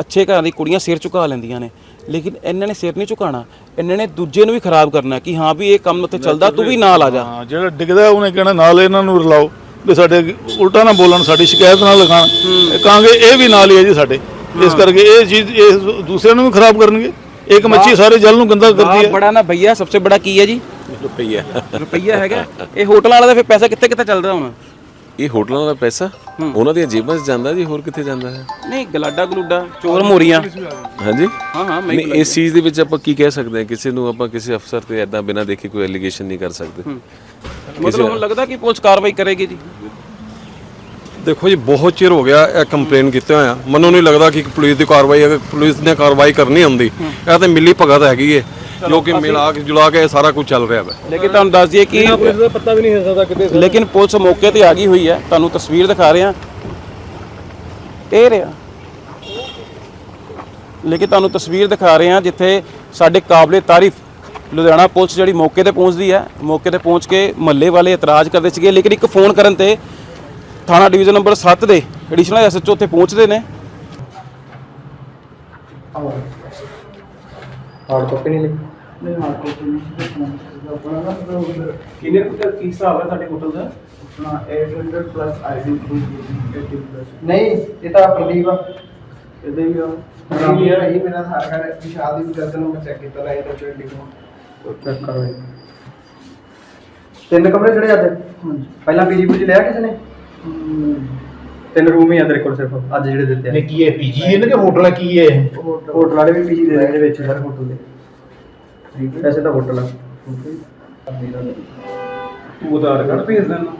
ਅੱਛੇ ਘਰਾਂ ਦੀ ਕੁੜੀਆਂ ਸਿਰ ਝੁਕਾ ਲੈਂਦੀਆਂ ਨੇ। ਲੇਕਿਨ ਇਹਨਾਂ ਨੇ ਸਿਰ ਨਹੀਂ ਝੁਕਾਣਾ ਇਹਨਾਂ ਨੇ ਦੂਜੇ ਨੂੰ ਵੀ ਖਰਾਬ ਕਰਨਾ ਕਿ ਹਾਂ ਵੀ ਇਹ ਕੰਮ ਉੱਥੇ ਚੱਲਦਾ ਤੂੰ ਵੀ ਨਾਲ ਆ ਜਾ। ਹਾਂ ਜਿਹੜਾ ਡਿੱਗਦਾ ਉਹਨੇ ਕਹਿਣਾ ਨਾਲ ਇਹਨਾਂ ਨੂੰ ਰਲਾਓ ਵੀ ਸਾਡੇ ਉਲਟਾ ਨਾ ਬੋਲਣ ਸਾਡੀ ਸ਼ਿਕਾਇਤ ਨਾ ਲਗਾਣ ਕਹਾਂਗੇ ਇਹ ਵੀ ਨਾਲ ਹੀ ਹੈ ਜੀ ਸਾਡੇ। ਇਸ ਕਰਕੇ ਇਹ ਚੀਜ਼ ਇਹ ਦੂਸਰਿਆਂ ਨੂੰ ਵੀ ਖਰਾਬ ਕਰਨਗੇ। ਇੱਕ ਮੱਛੀ ਸਾਰੇ ਜਲ ਨੂੰ ਗੰਦਾ ਕਰਦੀ ਹੈ। ਬੜਾ ਨਾ ਭਈਆ ਸਭ ਤੋਂ ਬੜਾ ਕੀ ਹੈ ਜੀ? ਰੁਪਈਆ। ਰੁਪਈਆ ਹੈਗਾ। ਇਹ ਹੋਟਲ ਵਾਲਾ ਦਾ ਫਿਰ ਪੈਸਾ ਕਿੱਥੇ ਕਿੱਥੇ ਚੱਲਦਾ ਹੁਣ? ਇਹ ਹੋਟਲਾਂ ਦਾ ਪੈਸਾ? ਉਹਨਾਂ ਦੀਆਂ ਜੇਬਾਂ 'ਚ ਜਾਂਦਾ ਜੀ ਹੋਰ ਕਿੱਥੇ ਜਾਂਦਾ ਹੈ? ਨਹੀਂ ਗਲਾਡਾ ਗਲੂਡਾ ਚੋਰ ਮੋਰੀਆਂ। ਹਾਂਜੀ? ਹਾਂ ਹਾਂ ਮੈਂ ਨਹੀਂ ਇਸ ਚੀਜ਼ ਦੇ ਵਿੱਚ ਆਪਾਂ ਕੀ ਕਹਿ ਸਕਦੇ ਹਾਂ? ਕਿਸੇ ਨੂੰ ਆਪਾਂ ਕਿਸੇ ਅਫਸਰ ਤੇ ਐਦਾਂ ਬਿਨਾਂ ਦੇਖੇ ਕੋਈ ਐਲੀਗੇਸ਼ਨ ਨਹੀਂ ਕਰ ਸਕਦੇ। ਮਤਲਬ ਹੁਣ ਲੱਗਦਾ ਕਿ ਪੁਲਿਸ ਕਾਰਵਾਈ ਕਰੇਗੀ ਜੀ। ਦੇਖੋ ਜੀ ਬਹੁਤ ਚਿਰ ਹੋ ਗਿਆ ਇਹ ਕੰਪਲੇਨ ਕੀਤੇ ਹੋਇਆ ਮੈਨੂੰ ਨਹੀਂ ਲੱਗਦਾ ਕਿ ਪੁਲਿਸ ਦੀ ਕਾਰਵਾਈ ਅਗਰ ਪੁਲਿਸ ਨੇ ਕਾਰਵਾਈ ਕਰਨੀ ਹੁੰਦੀ। ਇਹ ਤੇ ਮਿਲੀ ਭਗਤ ਹੈਗੀ ਹੈ ਜੋ ਕਿ ਮਿਲਾ ਕੇ ਜੁਲਾ ਕੇ ਇਹ ਸਾਰਾ ਕੁਝ ਚੱਲ ਰਿਹਾ ਹੈ ਲੇਕਿਨ ਤੁਹਾਨੂੰ ਦੱਸ ਦਈਏ ਕਿ ਪੁਲਿਸ ਦਾ ਪਤਾ ਵੀ ਨਹੀਂ ਹੋ ਸਕਦਾ ਕਿਤੇ ਲੇਕਿਨ ਪੁਲਿਸ ਮੌਕੇ ਤੇ ਆ ਗਈ ਹੋਈ ਹੈ। ਤੁਹਾਨੂੰ ਤਸਵੀਰ ਦਿਖਾ ਰਹੇ। ਹਾਂ ਇਹ ਰਿਹਾ। ਲੇਕਿਨ ਤੁਹਾਨੂੰ ਤਸਵੀਰ ਦਿਖਾ ਰਹੇ ਹਾਂ ਜਿੱਥੇ ਸਾਡੇ ਕਾਬਲੇ ਤਾਰੀਫ ਲੁਧਿਆਣਾ ਪੁਲਿਸ ਜਿਹੜੀ ਮੌਕੇ ਤੇ ਪਹੁੰਚਦੀ ਹੈ। ਮੌਕੇ ਤੇ ਪਹੁੰਚ ਕੇ ਮਹੱਲੇ ਵਾਲੇ ਇਤਰਾਜ਼ ਕਰਦੇ ਸੀਗੇ। ਲੇਕਿਨ ਇੱਕ ਫੋਨ ਕਰਨ ਤੇ ਥਾਣਾ ਡਿਵੀਜ਼ਨ ਨੰਬਰ 7 ਦੇ ਐਡੀਸ਼ਨਲ ਐਸਐਚਓ ਉੱਥੇ ਪਹੁੰਚਦੇ ਨੇ। ਕਿੰਨੇ ਕੁ ਕੀ ਹਿਸਾਬ ਹੈ ਸਾਡੇ ਹੋਟਲ ਦਾ? ਨਹੀਂ ਇਹ ਤਾਂ ਪ੍ਰਦੀਪ ਆ। ਇਹਦੇ ਵੀ ਆ। ਪ੍ਰਦੀਪ ਆ। ਇਹ ਮੇਰਾ ਆਧਾਰ ਕਾਰਡ ਹੈ। ਵਿਸ਼ਾਲ ਦੀ ਜਦ ਨੂੰ ਮੈਂ ਚੈੱਕ ਕੀਤਾ ਨਾ ਇਹਦਾ ਤੇ ਲਿਖੋ ਚੈੱਕ ਕਰੋ ਇਹ। ਤਿੰਨ ਕਮਰੇ ਜਿਹੜੇ ਆਦੇ ਪਹਿਲਾਂ ਪੀਜੀ ਪੂਜੀ ਲਿਆ ਕਿਸੇ ਨੇ? ਤਿੰਨ ਰੂਮ ਹੀ ਆ ਤੇਰੇ ਕੋਲ ਸਿਰਫ ਅੱਜ ਜਿਹੜੇ ਦਿੱਤੇ ਆ। ਕੀ ਹੈ ਪੀਜੀ ਇਹਨਾਂ ਦੇ ਹੋਟਲ ਕੀ ਹੈ ਹੋਟਲ ਵਾਲੇ ਵੀ ਪੀਜੀ ਦੇ ਦੇਣਗੇ ਵਿੱਚ ਸਰ ਹੋਟਲ ਦੇ। ਵੈਸੇ ਤਾਂ ਹੋਟਲ। ਆ ਤੂੰ ਆਧਾਰ ਕਾਰਡ ਭੇਜ ਦੇਣਾ।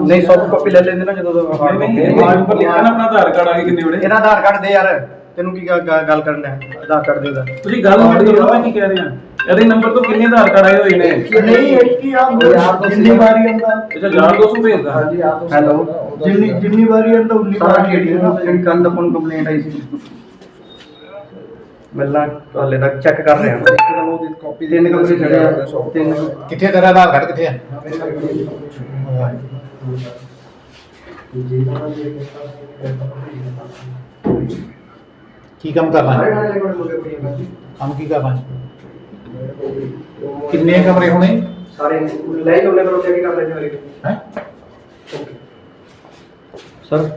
ਨਹੀਂ ਸੌਫਟ ਕਾਪੀ ਲੈ ਲੈਂਦੇ ਨਾ ਜਦੋਂ ਹਾਰਡ ਕਾਪੀ ਉੱਪਰ ਲਿਖਿਆ ਨਾ ਆਪਣਾ ਆਧਾਰ ਕਾਰਡ ਆ ਕੇ ਕਿੰਨੇ ਵੜੇ ਇਹਦਾ ਆਧਾਰ ਕਾਰਡ ਦੇ ਯਾਰ। ਤੈਨੂੰ ਕੀ ਗ- ਗ- ਗੱਲ ਕਰਨ ਹੈ ਆਧਾਰ ਕਾਰਡ ਦੇ ਦਾ ਤੁਸੀਂ ਗੱਲ ਨਹੀਂ ਕਰੋ ਮੈਂ ਕੀ ਕਹਿ ਰਿਹਾ? ਇਹਦੇ ਨੰਬਰ ਤੋਂ ਕਿੰਨੇ ਆਧਾਰ ਕਾਰਡ ਆਏ ਹੋਏ ਨੇ? ਨਹੀਂ ਇੱਕ ਹੀ ਆ ਯਾਰ ਜਿੰਨੀ ਵਾਰੀ ਆਂਦਾ ਅੱਛਾ ਯਾਰ ਦੋਸਤ ਭੇਜਦਾ। ਹੈਲੋ। ਜਿੰਨੀ ਜਿੰਨੀ ਵਾਰੀ ਆਂਦਾ ਉਨੀ ਵਾਰੀ ਜਿਹੜੀ ਜਿਹੜੀ ਕੱਲ ਆਪਾਂ ਨੂੰ ਕੰਪਲੇਂਟ ਆਈ ਸੀ। ਮਿਲਣਾ ਹਾਲੇ ਤੱਕ ਚੈੱਕ ਕਰ ਰਹੇ। ਹਾਂ ਉਹਦੀ ਕਾਪੀ ਤਿੰਨ ਕੰਪਨੀ ਚੜੇ ਆ ਤਿੰਨ ਕਿੱਥੇ ਤੇਰਾ ਆਧਾਰ ਕਾਰਡ ਕਿੱਥੇ ਆ? ਕੀ ਕੰਮ ਕਰਨਾ ਹੈ ਕੰਮ ਕੀ ਕਰਨਾ ਹੈ ਕਿੰਨੇ ਕਮਰੇ ਹੋਣੇ ਸਾਰੇ ਲੈ ਹੀ ਉਹਨੇ ਕਰੋ ਚੈੱਕ ਕਰ ਲੈਣੇ ਵਾਲੇ ਹੈ ਸਰ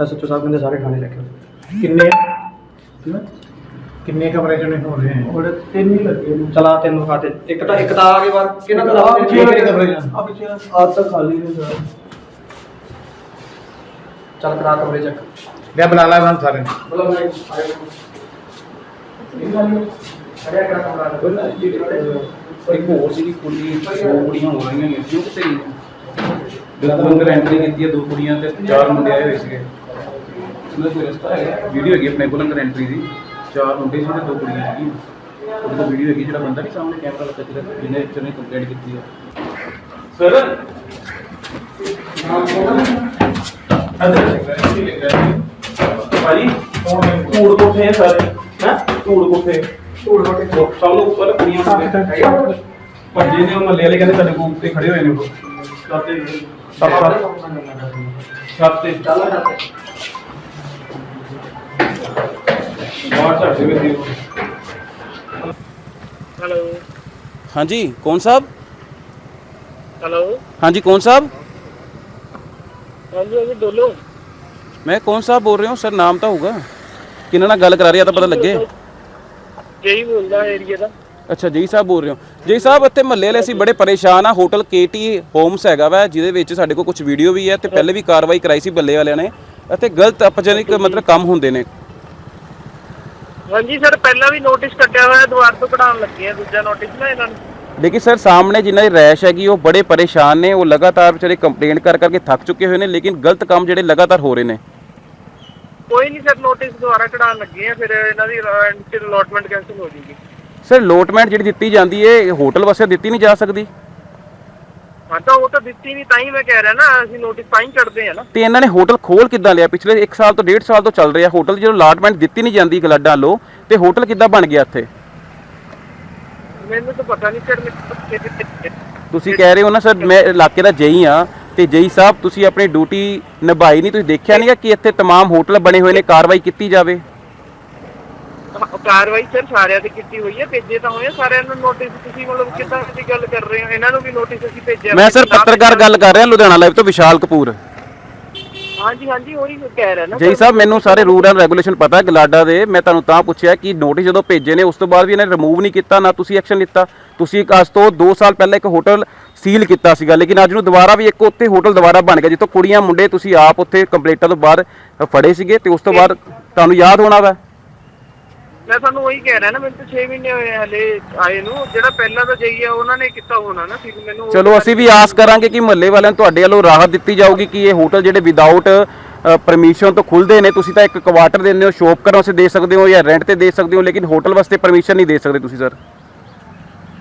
ਐਸਐਚਓ ਸਾਹਿਬ ਕਹਿੰਦੇ ਸਾਰੇ ਥਾਣੇ ਲੈ ਕੇ ਆਓ। ਕਿੰਨੇ ਕਿੰਨੇ ਕਮਰੇ ਜਣੇ ਹੋ ਰਹੇ ਹਨ ਉਹਦੇ ਤਿੰਨ ਹੀ ਲੱਗੇ ਨੇ ਚਲਾ ਤਿੰਨ ਖਾਤੇ ਇੱਕ ਤਾਂ ਇੱਕ ਤਾਂ ਆ ਕੇ ਬਾਹਰ ਕਿਹਨਾਂ ਦਾ ਆ ਪਿੱਛੇ ਕਿਹੜੇ ਕਮਰੇ ਚ? ਆ ਪਿੱਛੇ ਆ ਤਾਂ ਖਾਲੀ ਨੇ ਸਰ ਚੱਲ ਕਰਾ ਕਮਰੇ ਚੱਕ ਲੈ ਬੁਲਾ ਲਾ ਇਹਨਾਂ ਨੂੰ ਸਾਰੇ ਨੂੰ। ਮਤਲਬ ਮੈਂ ਆਇਆ ਅੜਿਆ ਕਰਾ ਕਮਰਾ। ਇੱਕ ਹੋਰ ਸੀਗੀ ਕੁੜੀ ਦੋ ਕੁੜੀਆਂ ਹੋ ਰਹੀਆਂ ਨੇ ਕਿਉਂ ਕਿਤੇ ਨਹੀਂ ਜਦੋਂ ਅੰਦਰ ਐਂਟਰੀ ਕੀਤੀ ਹੈ ਦੋ ਕੁੜੀਆਂ ਤੇ ਚਾਰ ਮੁੰਡੇ ਆਏ ਹੋਏ ਸੀਗੇ। ਉਹਨਾਂ ਦਾ ਕੋਈ ਰਸਤਾ ਹੈ ਵੀਡੀਓ ਹੈਗੀ ਆਪਣੇ ਕੋਲ ਅੰਦਰ ਐਂਟਰੀ ਦੀ। ਚਾਰ ਮੁੰਡੇ ਸੀ ਤੇ ਦੋ ਕੁੜੀਆਂ ਸੀਗੀਆਂ। ਉਹਦੇ ਕੋਲ ਵੀਡੀਓ ਹੈਗੀ ਜਿਹੜਾ ਬੰਦਾ ਨਹੀਂ ਸਾਹਮਣੇ ਕੈਮਰਾ ਲੱਗਾ ਜਿਹੜਾ ਜਿਹਨੇ ਜਿਹਨੇ ਕੰਪਲੇਂਟ ਕੀਤੀ ਹੈ ਸਰ ਭਾਜੀ ਧੂੜ ਕੋਠੇ ਹੈ ਸਾਰੇ ਹੈ ਧੂੜ ਕੋਠੇ ਧੂੜ ਕੋਠੇ ਸਭ ਨੂੰ ਉੱਪਰ ਕੁੜੀਆਂ ਹੁੰਦੇ ਭੱਜੇ ਨੇ ਉਹ ਮੱਲੇ ਵਾਲੇ ਕਹਿੰਦੇ ਸਾਡੇ ਕੋਲ ਉੱਤੇ ਖੜੇ ਹੋਏ ਨੇ ਉਹ ਸਾਤੇ ਸੱਤ ਸੱਤ ਤੇ ਚੱਲ ਬਾਹਰ ਸਾਡੇ ਵਿੱਚ ਹੀ हाँ जी कौन साहब हेलो हाँ जी कौन साहब हाँ जी हाँ डोलो मैं कौन साहब बोल रहा हूँ सर नाम तो होगा किन्ना ਨਾਲ ਗੱਲ ਕਰਾ ਰਿਹਾ ਤਾਂ ਪਤਾ ਲੱਗੇ ਜੇਈ ਬੋਲਦਾ ਏਰੀਆ ਦਾ ਅੱਛਾ ਜੀ ਸਾਹਿਬ ਬੋਲ ਰਹੇ ਹੋ ਜੀ ਸਾਹਿਬ ਇੱਥੇ ਮਹੱਲੇ ਵਾਲੇ ਅਸੀਂ ਬੜੇ ਪਰੇਸ਼ਾਨ ਆ ਹੋਟਲ ਕੇਟੀ ਹੋਮਸ ਹੈਗਾ ਵਾ ਜਿਹਦੇ ਵਿੱਚ ਸਾਡੇ ਕੋਲ ਕੁਝ ਵੀਡੀਓ ਵੀ ਹੈ ਤੇ ਪਹਿਲੇ ਵੀ ਕਾਰਵਾਈ ਕਰਾਈ ਸੀ ਬੱਲੇ ਵਾਲਿਆਂ ਨੇ ਅਤੇ ਗਲਤ ਅਪਜਨਿਕ ਮਤਲਬ ਕੰਮ ਹੁੰਦੇ ਨੇ ਹਾਂਜੀ ਸਰ ਪਹਿਲਾਂ ਵੀ ਨੋਟਿਸ ਕੱਟਿਆ ਹੋਇਆ ਦੁਬਾਰਾ ਤੋਂ ਕਢਾਉਣ ਲੱਗੇ ਆ ਦੂਜਾ ਨੋਟਿਸ ਨਾ ਇਹਨਾਂ ਨੂੰ ਲੇਕਿਨ ਸਰ ਸਾਹਮਣੇ ਜਿਨ੍ਹਾਂ ਦੀ ਰੈਸ਼ ਹੈਗੀ ਉਹ ਬੜੇ ਪਰੇਸ਼ਾਨ ਨੇ ਉਹ ਲਗਾਤਾਰ ਵਿਚਾਰੇ ਕੰਪਲੇਂਟ ਕਰ ਕਰਕੇ ਥੱਕ ਚੁੱਕੇ ਹੋਏ ਨੇ ਲੇਕਿਨ ਗਲਤ ਕੰਮ ਜਿਹੜੇ ਲਗਾਤਾਰ ਹੋ ਰਹੇ ਨੇ ਕੋਈ ਨਹੀਂ ਸਰ ਨੋਟਿਸ ਦੁਬਾਰਾ ਕਢਾਉਣ ਲੱਗੇ ਆ ਫਿਰ ਇਹਨਾਂ ਦੀ ਅਲਾਟਮੈਂਟ ਕੈਂਸਲ ਹੋ ਜੂਗੀ ਸਰ ਲੋਟਮੈਂਟ ਜਿਹੜੀ ਦਿੱਤੀ ਜਾਂਦੀ ਇਹ ਹੋਟਲ ਵਾਸਤੇ ਦਿੱਤੀ ਨਹੀਂ ਜਾ ਸਕਦੀ? ਹਾਂ ਤਾਂ ਉਹ ਤਾਂ ਦਿੱਤੀ ਨਹੀਂ ਤਾਂ ਹੀ ਮੈਂ ਕਹਿ ਰਿਹਾ ਨਾ ਅਸੀਂ ਨੋਟਿਸ ਤਾਂ ਹੀ ਚੜਦੇ ਆ ਨਾ। ਤੇ ਇਹਨਾਂ ਨੇ ਹੋਟਲ ਖੋਲ ਕਿੱਦਾਂ ਲਿਆ? ਪਿਛਲੇ 1 ਸਾਲ ਤੋਂ 1.5 ਸਾਲ ਤੋਂ ਚੱਲ ਰਿਹਾ ਹੋਟਲ ਜਦੋਂ ਅਲਾਟਮੈਂਟ ਦਿੱਤੀ ਨਹੀਂ ਜਾਂਦੀ ਗਲਾਡਾਂ ਲੋ ਤੇ ਹੋਟਲ ਕਿੱਦਾਂ ਬਣ ਗਿਆ ਇੱਥੇ? ਮੈਨੂੰ ਤਾਂ ਪਤਾ ਨਹੀਂ ਸਰ ਤੁਸੀਂ ਕਹਿ ਰਹੇ ਹੋ ਨਾ ਸਰ ਮੈਂ ਇਲਾਕੇ ਦਾ ਜਈ ਆ ਤੇ ਜਈ ਸਾਹਿਬ ਤੁਸੀਂ ਆਪਣੀ ਡਿਊਟੀ ਨਿਭਾਈ ਨਹੀਂ ਤੁਸੀਂ ਦੇਖਿਆ ਨਹੀਂਗਾ ਕਿ ਇੱਥੇ तमाम ਹੋਟਲ ਬਣੇ ਹੋਏ ਨੇ ਕਾਰਵਾਈ ਕੀਤੀ ਜਾਵੇ ਕਾਰਵਾਈ ਸਰ ਸਾਰਿਆਂ ਤੇ ਕੀਤੀ ਹੋਈ ਹੈ ਭੇਜੇ ਤਾਂ ਹੋਏ ਆ ਸਾਰਿਆਂ ਨੂੰ ਨੋਟਿਸ ਤੁਸੀਂ ਮਤਲਬ ਕਿੱਦਾਂ ਦੀ ਗੱਲ ਕਰ ਰਹੇ ਹੋ ਇਹਨਾਂ ਨੂੰ ਵੀ ਨੋਟਿਸ ਅਸੀਂ ਭੇਜਿਆ ਮੈਂ ਸਰ ਨਾ ਪੱਤਰਕਾਰ ਗੱਲ ਕਰ ਰਿਹਾ ਲੁਧਿਆਣਾ ਲਾਈਵ ਤੋਂ ਵਿਸ਼ਾਲ ਕਪੂਰ ਹਾਂਜੀ ਹਾਂਜੀ ਉਹੀ ਕਹਿ ਰਿਹਾ ਨਾ। ਜਈ ਸਾਹਿਬ ਮੈਨੂੰ ਸਾਰੇ ਰੂਲ ਐਂਡ ਰੈਗੂਲੇਸ਼ਨ ਪਤਾ ਹੈ ਗਲਾਡਾ ਦੇ। ਮੈਂ ਤੁਹਾਨੂੰ ਤਾਂ ਪੁੱਛਿਆ ਕਿ ਨੋਟਿਸ ਜਦੋਂ ਭੇਜੇ ਨੇ ਉਸ ਤੋਂ ਬਾਅਦ ਵੀ ਇਹਨੇ ਰਿਮੂਵ ਨਹੀਂ ਕੀਤਾ ਨਾ ਤੁਸੀਂ ਐਕਸ਼ਨ ਲਿੱਤਾ। ਤੁਸੀਂ ਇੱਕ ਅੱਜ ਤੋਂ 2 ਸਾਲ ਪਹਿਲਾਂ ਇੱਕ ਹੋਟਲ ਸੀਲ ਕੀਤਾ ਸੀਗਾ ਲੇਕਿਨ ਅੱਜ ਨੂੰ ਦੁਬਾਰਾ ਵੀ ਇੱਕ ਉੱਥੇ ਹੋਟਲ ਦੁਬਾਰਾ ਬਣ ਗਿਆ ਜਿੱਥੋਂ ਕੁੜੀਆਂ ਮੁੰਡੇ ਤੁਸੀਂ ਆਪ ਉੱਥੇ ਕੰਪਲੇਂਟਾਂ ਤੋਂ ਬਾਹਰ ਫੜੇ ਸੀਗੇ ਤੇ ਉਸ ਤੋਂ ਬਾਅਦ ਤੁਹਾਨੂੰ ਯਾਦ ਹੋਣਾ ਵਾ? ਮੈਂ ਤੁਹਾਨੂੰ ਉਹੀ ਕਹਿ ਰਿਹਾ ਨਾ ਮੈਨੂੰ ਤਾਂ 6 ਮਹੀਨੇ ਹੋਏ ਆ ਹਲੇ ਆਏ ਨੂੰ ਜਿਹੜਾ ਪਹਿਲਾਂ ਤਾਂ ਜਾਈਏ ਉਹਨਾਂ ਨੇ ਕੀਤਾ ਹੋਣਾ ਨਾ ਫਿਰ ਮੈਨੂੰ ਉਹ- ਚਲੋ ਅਸੀਂ ਵੀ ਆਸ ਕਰਾਂਗੇ ਕਿ ਮਹੱਲੇ ਵਾਲਿਆਂ ਨੂੰ ਤੁਹਾਡੇ ਵੱਲੋਂ ਰਾਹਤ ਦਿੱਤੀ ਜਾਊਗੀ ਕਿ ਇਹ ਹੋਟਲ ਜਿਹੜੇ ਵਿਦਆਊਟ ਪਰਮਿਸ਼ਨ ਤੋਂ ਖੁੱਲਦੇ ਨੇ ਤੁਸੀਂ ਤਾਂ ਇੱਕ ਕੁਆਟਰ ਦਿੰਦੇ ਹੋ ਸ਼ੋਪ ਕਰਨ ਵਾਸਤੇ ਦੇ ਸਕਦੇ ਹੋ ਜਾਂ ਰੈਂਟ ਤੇ ਦੇ ਸਕਦੇ ਹੋ ਲੇਕਿਨ ਹੋਟਲ ਵਾਸਤੇ ਪਰਮਿਸ਼ਨ ਨਹੀਂ ਦੇ ਸਕਦੇ ਤੁਸੀਂ ਸਰ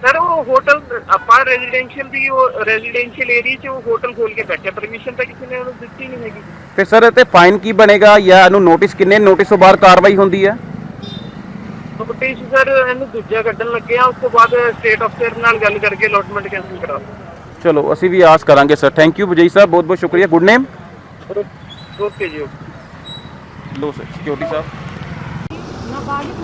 ਸਰ ਉਹ ਹੋਟਲ ਆਪਾਂ ਰੈਜ਼ੀਡੈਂਸ਼ੀਅਲ ਦੀ ਉਹ ਰੈਜ਼ੀਡੈਂਸ਼ੀਅਲ ਏਰੀਆ 'ਚ ਉਹ ਹੋਟਲ ਖੋਲ ਕੇ ਬੈਠੇ ਪਰਮਿਸ਼ਨ ਤਾਂ ਕਿਸੇ ਨੇ ਉਹਨੂੰ ਦਿੱਤੀ ਨਹੀਂ ਹੈਗੀ। ਤੇ ਸਰ ਤੇ ਫਾਈਨ ਕੀ ਬਣੇਗਾ ਜਾਂ ਇਹਨੂੰ ਨੋਟਿਸ ਕਿੰਨੇ ਨੋਟਿਸ ਤੋਂ ਬਾਅਦ ਕਾਰਵਾਈ ਹੁੰਦੀ ਹੈ? ਨੋਟਿਸ ਸਰ ਇਹਨੂੰ ਦੂਜਾ ਕੱਢਣ ਲੱਗੇ ਆ ਉਸ ਤੋਂ ਬਾਅਦ ਸਟੇਟ ਅਫਸਰ ਨਾਲ ਗੱਲ ਕਰਕੇ ਅਲੋਟਮੈਂਟ ਕੈਂਸਲ ਕਰਾ ਦਿਓ। ਚਲੋ ਅਸੀਂ ਵੀ ਆਸ ਕਰਾਂਗੇ sir thank you Vijay sahib ਬਹੁਤ ਬਹੁਤ ਸ਼ੁਕਰੀਆ। ਗੁੱਡ ਨੇਮ ਓਕੇ ਜੀ ਲੋ ਸਰ ਸਿਕਿਉਰਿਟੀ ਸਾਹਿਬ ਨਾਬਾਲਿਗ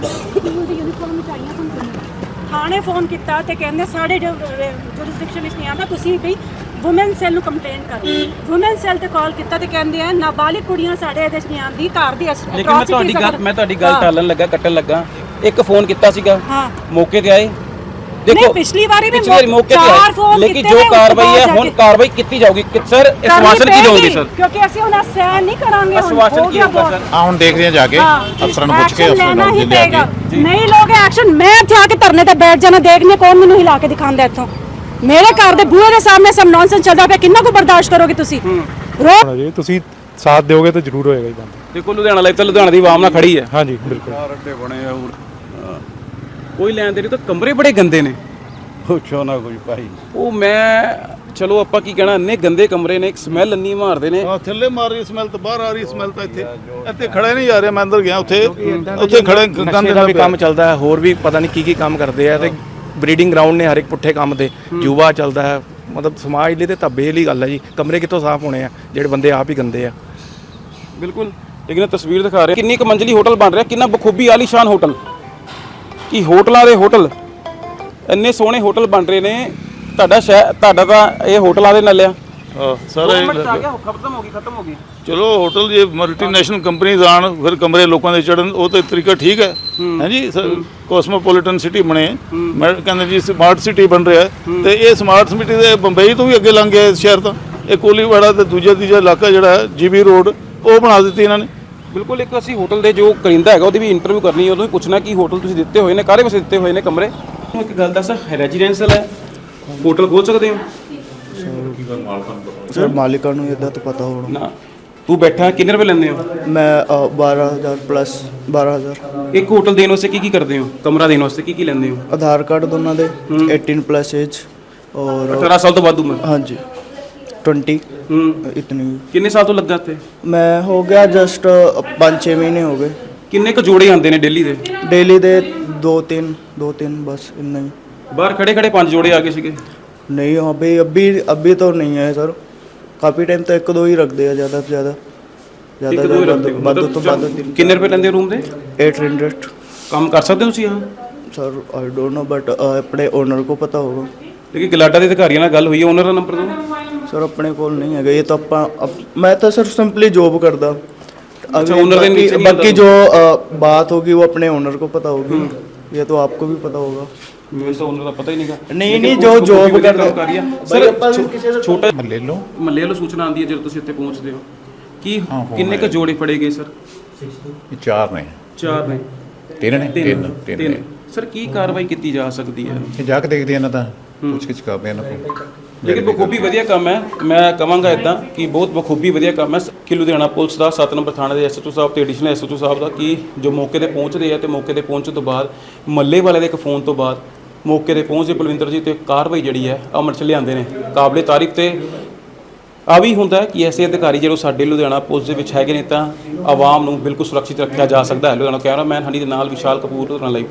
ਦੀ ਯੂਨੀਫਾਰਮ ਚਾਹੀਆਂ ਤੁਹਾਨੂੰ ਥਾਣੇ ਫੋਨ ਕੀਤਾ ਤੇ ਕਹਿੰਦੇ ਸਾਡੇ ਜੁਰਿਸਡਿਕਸ਼ਨ ਵਿੱਚ ਨਹੀਂ ਆਉਂਦਾ ਤੁਸੀਂ ਵੀ ਔਮਨ ਸੈੱਲ ਨੂੰ ਕੰਪਲੇਂਟ ਕਰੋ। ਔਮਨ ਸੈੱਲ ਤੇ ਕਾਲ ਕੀਤਾ ਤੇ ਕਹਿੰਦੇ ਆ ਨਾਬਾਲਿਗ ਕੁੜੀਆਂ ਸਾਡੇ ਇਹਦੇ ਵਿੱਚ ਨਹੀਂ ਆਉਂਦੀ ਘਰ ਦੀ ਲੇਕਿਨ ਮੈਂ ਤੁਹਾਡੀ ਗੱਲ ਮੈਂ ਤੁਹਾਡੀ ਗੱਲ ਟਾਲਣ ਲੱਗਾ ਕੱਟਣ ਲੱਗਾ। ਇੱਕ ਫੋਨ ਕੀਤਾ ਸੀਗਾ। ਹਾਂ। ਮੌਕੇ ਤੇ ਆਏ। ਨਹੀਂ, ਪਿਛਲੀ ਵਾਰੀ ਵੀ ਪਿਛਲੀ ਵਾਰੀ ਮੌਕੇ ਤੇ ਚਾਰ ਆਏ ਫੋਨ ਲੇਕਿਨ ਕੀਤੇ ਜੋ ਕਾਰਵਾਈ ਹੈ ਹੁਣ ਕਾਰਵਾਈ ਕੀਤੀ ਜਾਊਗੀ। ਕਿ ਸਰ ਅਸਵਾਸਨ ਕੀ ਦੋਗੇ ਸਰ? ਕਿਉਂਕਿ ਅਸੀਂ ਉਹਨਾਂ ਸਹਿਣ ਨਹੀਂ ਕਰਾਂਗੇ ਹੋ ਕੀ ਹੋਊਗਾ। ਸਰ? ਆ ਹੁਣ ਦੇਖਦੇ ਆ ਜਾ ਕੇ ਅਫਸਰਾਂ ਨੂੰ ਪੁੱਛ ਕੇ ਅਫਸਰਾਂ ਨੂੰ ਪਏਗਾ। ਕੇ। ਨਹੀਂ ਲੋਗੇ ਐਕਸ਼ਨ ਮੈਂ ਇੱਥੇ ਆ ਕੇ ਧਰਨੇ ਤੇ ਬੈਠ ਜਾਣਾ ਦੇਖਨੇ ਕੌਣ ਮੈਨੂੰ ਹਿਲਾ ਕੇ ਦਿਖਾਉਂਦਾ ਇੱਥੋਂ। ਮੇਰੇ ਘਰ ਦੇ ਬੂਹੇ ਦੇ ਸਾਹਮਣੇ ਸਭ ਨੌਨਸੈਂਸ ਚੱਲਦਾ ਪਿਆ ਕਿੰਨਾ ਕੁ ਬਰਦਾਸ਼ਤ ਕਰੋਗੇ ਤੁਸੀਂ? ਰੋ ਤੁਸੀਂ ਸਾਥ ਦਿਓਗੇ ਤਾਂ ਜ਼ਰੂਰ ਹੋਏਗਾ ਜੀ ਬੰਦ। ਦੇਖੋ ਲੁਧਿਆਣਾ ਲਾਈਵ ਤਾਂ ਲੁਧਿਆਣਾ ਦੀ ਆਵਾਮ ਨਾਲ ਖੜੀ ਹੈ। ਹਾਂਜੀ ਬਿਲਕੁਲ। ਕੋਈ ਲੈਣ ਦੇ ਨਹੀਂ ਤਾਂ ਕਮਰੇ ਬੜੇ ਗੰਦੇ ਨੇ। ਪੁੱਛੋ ਨਾ ਕੁਝ ਭਾਈ। ਉਹ ਮੈਂ ਚਲੋ ਆਪਾਂ ਕੀ ਕਹਿਣਾ ਇੰਨੇ ਗੰਦੇ ਕਮਰੇ ਨੇ ਇੱਕ ਸਮੈਲ ਇੰਨੀ ਮਾਰਦੇ ਨੇ। ਆ ਥੱਲੇ ਮਾਰ ਰਹੀ ਸਮੈਲ ਤਾਂ ਬਾਹਰ ਆ ਰਹੀ ਸਮੈਲ ਤਾਂ ਇੱਥੇ। ਇੱਥੇ ਖੜੇ ਨਹੀਂ ਜਾ ਰਿਹਾ ਮੈਂ ਅੰਦਰ ਗਿਆ ਉੱਥੇ। ਉੱਥੇ ਖੜੇ ਗੰਦ ਦਾ ਵੀ ਕੰਮ ਚੱਲਦਾ ਹੈ ਹੋਰ ਵੀ ਪਤਾ ਨਹੀਂ ਕੀ ਕੀ ਕੰਮ ਕਰਦੇ ਆ ਤੇ ਬਰੀਡਿੰਗ ਗਰਾਊਂਡ ਨੇ ਹਰ ਇੱਕ ਪੁੱਠੇ ਕੰਮ ਦੇ। ਜੂਆ ਚੱਲਦਾ ਹੈ ਮਤਲਬ ਸਮਾਜ ਲਈ ਤੇ ਧੱਬੇ ਲਈ ਗੱਲ ਹੈ ਜੀ। ਕਮਰੇ ਕਿੱਥੋਂ ਸਾਫ਼ ਹੋਣੇ ਆ ਜਿਹੜੇ ਬੰਦੇ ਆਪ ਹੀ ਗੰਦੇ ਆ। ਬਿਲਕੁਲ। ਲੇਕਿਨ ਇਹ ਤਸਵੀਰ ਦਿਖਾ ਰਿਹਾ ਕਿੰਨੀ ਕੁ ਮੰਜ਼ਲੀ ਹੋਟਲ ਬਣ ਰਿਹਾ ਕਿੰਨਾ ਬਖੂਬੀ ਆਲੀਸ਼ਾਨ ਹੋਟਲ। ਕੀ ਹੋਟਲਾਂ ਦੇ ਹੋਟਲ ਇੰਨੇ ਸੋਹਣੇ ਹੋਟਲ ਬਣ ਰਹੇ ਨੇ ਤੁਹਾਡਾ ਸ਼ਹਿਰ ਤੁਹਾਡਾ ਤਾਂ ਇਹ ਹੋਟਲਾਂ ਦੇ ਨਾਲ ਆ। ਹਾਂ ਸਾਰੇ ਖਤਮ ਹੋ ਗਈ ਖਤਮ ਹੋ ਗਈ। ਚਲੋ ਹੋਟਲ ਜੇ ਮਲਟੀਨੈਸ਼ਨਲ ਕੰਪਨੀਜ਼ ਆਣ ਫਿਰ ਕਮਰੇ ਲੋਕਾਂ ਦੇ ਚੜਨ ਉਹ ਤਾਂ ਤਰੀਕਾ ਠੀਕ ਹੈ। ਹਾਂਜੀ ਕੋਸਮੋਪੋਲੀਟਨ ਸਿਟੀ ਬਣੇ। ਮੈਂ ਕਹਿੰਦਾ ਜੀ ਸਮਾਰਟ ਸਿਟੀ ਬਣ ਰਿਹਾ ਤੇ ਇਹ ਸਮਾਰਟ ਸਿਟੀ ਦੇ ਬੰਬਈ ਤੋਂ ਵੀ ਅੱਗੇ ਲੰਘ ਗਿਆ ਇਸ ਸ਼ਹਿਰ ਤਾਂ। ਇਹ ਕੋਲੀਵਾੜਾ ਤੇ ਦੂਜਾ ਤੀਜਾ ਇਲਾਕਾ ਜਿਹੜਾ ਹੈ ਜੀਬੀ ਰੋਡ ਉਹ ਬਣਾ ਦਿੱਤੀ ਇਹਨਾਂ ਨੇ। ਬਿਲਕੁਲ ਇੱਕ ਅਸੀਂ ਹੋਟਲ ਦੇ ਜੋ ਕਰਿੰਦਾ ਹੈਗਾ ਉਹਦੀ ਵੀ ਇੰਟਰਵਿਊ ਕਰਨੀ ਹੈ ਉਹਨੂੰ ਵੀ ਪੁੱਛਣਾ ਕੀ ਹੋਟਲ ਤੁਸੀਂ ਦਿੱਤੇ ਹੋਏ ਨੇ ਕਾਹਦੇ ਵਾਸਤੇ ਦਿੱਤੇ ਹੋਏ ਨੇ ਕਮਰੇ? ਇੱਕ ਗੱਲ ਦੱਸ ਰੈਜ਼ੀਡੈਂਸ਼ੀਅਲ ਹੈ? ਹੋਟਲ ਖੋਲ ਸਕਦੇ ਹੋ? ਸਰ ਮਾਲਿਕਾਂ ਨੂੰ ਇਦਾਂ ਤਾਂ ਪਤਾ ਹੋਣਾ। ਨਾ ਤੂੰ ਬੈਠਾ ਕਿੰਨੇ ਰੁਪਏ ਲੈਂਦੇ ਹੋ? ਮੈਂ 12000 ਪਲੱਸ 12000 ਇੱਕ ਹੋਟਲ ਦੇਣ ਵਾਸਤੇ ਕੀ ਕੀ ਕਰਦੇ ਹੋ? ਕਮਰਾ ਦੇਣ ਵਾਸਤੇ ਕੀ ਕੀ ਲੈਂਦੇ ਹੋ? ਆਧਾਰ ਕਾਰਡ ਦੋਨਾਂ ਦੇ 18 ਪਲੱਸ ਏਜ ਔਰ 18 ਸਾਲ ਤੋਂ ਵੱਧ ਉਮਰ। ਹਾਂਜੀ। 20 ਹੂੰ ਇਤਨੀ ਕਿੰਨੇ ਸਾਲ ਤੋਂ ਲੱਗਾ ਇੱਥੇ ਮੈਂ ਹੋ ਗਿਆ ਜਸਟ 5-6 ਮਹੀਨੇ ਹੋ ਗਏ ਕਿੰਨੇ ਕੁ ਜੋੜੇ ਆਉਂਦੇ ਨੇ ਦਿੱਲੀ ਦੇ डेली दे दो तीन दो तीन बस इतना ही ਬਾਹਰ ਖੜੇ ਖੜੇ ਪੰਜ ਜੋੜੇ ਆ ਗਏ ਸੀਗੇ नहीं अभी अभी अभी तो नहीं है सर काफ़ी टाइम तो एक दो ही रख दिया ज़्यादा से ज़्यादा ਇੱਕ ज़्यादा ਦੋ ਹੀ ਰੱਖਦੇ ਹੋ बाद तो बाद ਮਤਲਬ दिन ਕਿੰਨੇ ਰੁਪਏ ਲੈਂਦੇ ਹੋ ਰੂਮ ਦੇ एट हंड्रेड ਕੰਮ ਕਰ ਸਕਦੇ ਹੋ ਤੁਸੀਂ ਹਾਂ sir I don't know but अपने ओनर को पता होगा ਲੇਕਿਨ ਗਲਾਡਾ ਦੇ ਅਧਿਕਾਰੀਆਂ ਨਾਲ ਗੱਲ ਹੋਈ ਹੈ ਓਨਰ ਦਾ ਨੰਬਰ ਦਿਓ ਸਰ ਆਪਣੇ ਕੋਲ ਨਹੀਂ ਹੈਗਾ। ਇਹ ਤਾਂ ਆਪਾਂ ਮੈਂ ਤਾਂ ਸਿਰਫ ਸਿੰਪਲੀ ਜੋਬ ਕਰਦਾ। ਅਗਲੇ owner ਦੇ ਨੀਚੇ ਬਾਕੀ- ਜੋ ਬਾਤ ਹੋਗੀ ਉਹ ਆਪਣੇ ਓਨਰ ਕੋ ਪਤਾ ਹੋਗੀ ਇਹ ਤਾਂ ਆਪਕੋ ਵੀ ਪਤਾ ਹੋਗਾ ਮੈਨੂੰ ਤਾਂ ਉਹਨਾਂ ਦਾ ਪਤਾ ਹੀ ਨਹੀਂਗਾ। ਨਹੀਂ, ਨਹੀਂ, ਜੋ job ਕਰਦਾ- ਸਰ ਛੋਟਾ ਮੱਲੇ ਲੋ ਮੱਲੇ ਵੱਲੋਂ ਸੂਚਨਾ ਆਉਂਦੀ ਹੈ ਜਦੋਂ ਤੁਸੀਂ ਇੱਥੇ ਪਹੁੰਚਦੇ ਹੋ। ਕਿ ਕਿੰਨੇ ਕੁ ਜੋੜੇ ਫੜੇ ਗਏ ਜਾ ਕੇ ਕੁਝ ਕੁਝ ਕਰਦੇ ਇਹਨਾਂ ਕੋਲ ਲੇਕਿਨ ਬਖੂਬੀ ਵਧੀਆ ਕੰਮ ਹੈ। ਮੈਂ ਕਵਾਂਗਾ ਇਦਾਂ ਕਿ ਬਹੁਤ ਬਖੂਬੀ ਵਧੀਆ ਕੰਮ ਹੈ। ਕਿ ਲੁਧਿਆਣਾ ਪੁਲਿਸ ਦਾ 7 ਨੰਬਰ ਥਾਣੇ ਦੇ ਐਸਐਚਓ ਸਾਹਿਬ ਤੇ ਐਡੀਸ਼ਨਲ ਐਸਐਚਓ ਸਾਹਿਬ ਦਾ ਕਿ ਜੋ ਮੌਕੇ ਤੇ ਪਹੁੰਚਦੇ ਆ ਤੇ ਮੌਕੇ ਤੇ ਪਹੁੰਚਣ ਤੋਂ ਬਾਅਦ ਮੱਲੇ ਵਾਲੇ ਦੇ ਇੱਕ ਫੋਨ ਤੋਂ ਬਾਅਦ ਮੌਕੇ ਤੇ ਪਹੁੰਚਦੇ ਬਲਵਿੰਦਰ ਜੀ ਤੇ ਕਾਰਵਾਈ ਜਿਹੜੀ ਹੈ ਅਮਲ ਚ ਲਿਆਂਦੇ ਨੇ। ਕਾਬਲੇ ਤਾਰੀਫ ਤੇ ਆ ਵੀ ਹੁੰਦਾ ਹੈ ਕਿ ਐਸੇ ਅਧਿਕਾਰੀ ਜਿਹੜੇ ਸਾਡੇ ਲੁਧਿਆਣਾ ਪੁਲਿਸ ਦੇ ਵਿੱਚ ਹੈਗੇ ਨੇ ਤਾਂ ਆਵਾਮ ਨੂੰ ਬਿਲਕੁਲ ਸੁਰੱਖਿਅਤ ਰੱਖਿਆ ਜਾ ਸਕਦਾ ਹੈ। ਲੁਧਿਆਣਾ ਕੈਮਰਾਮੈਨ ਹਨੀ ਦੇ ਨਾਲ ਵਿਸ਼ਾਲ ਕਪੂਰ ਲੁਧਿਆਣਾ ਲਾਈਵ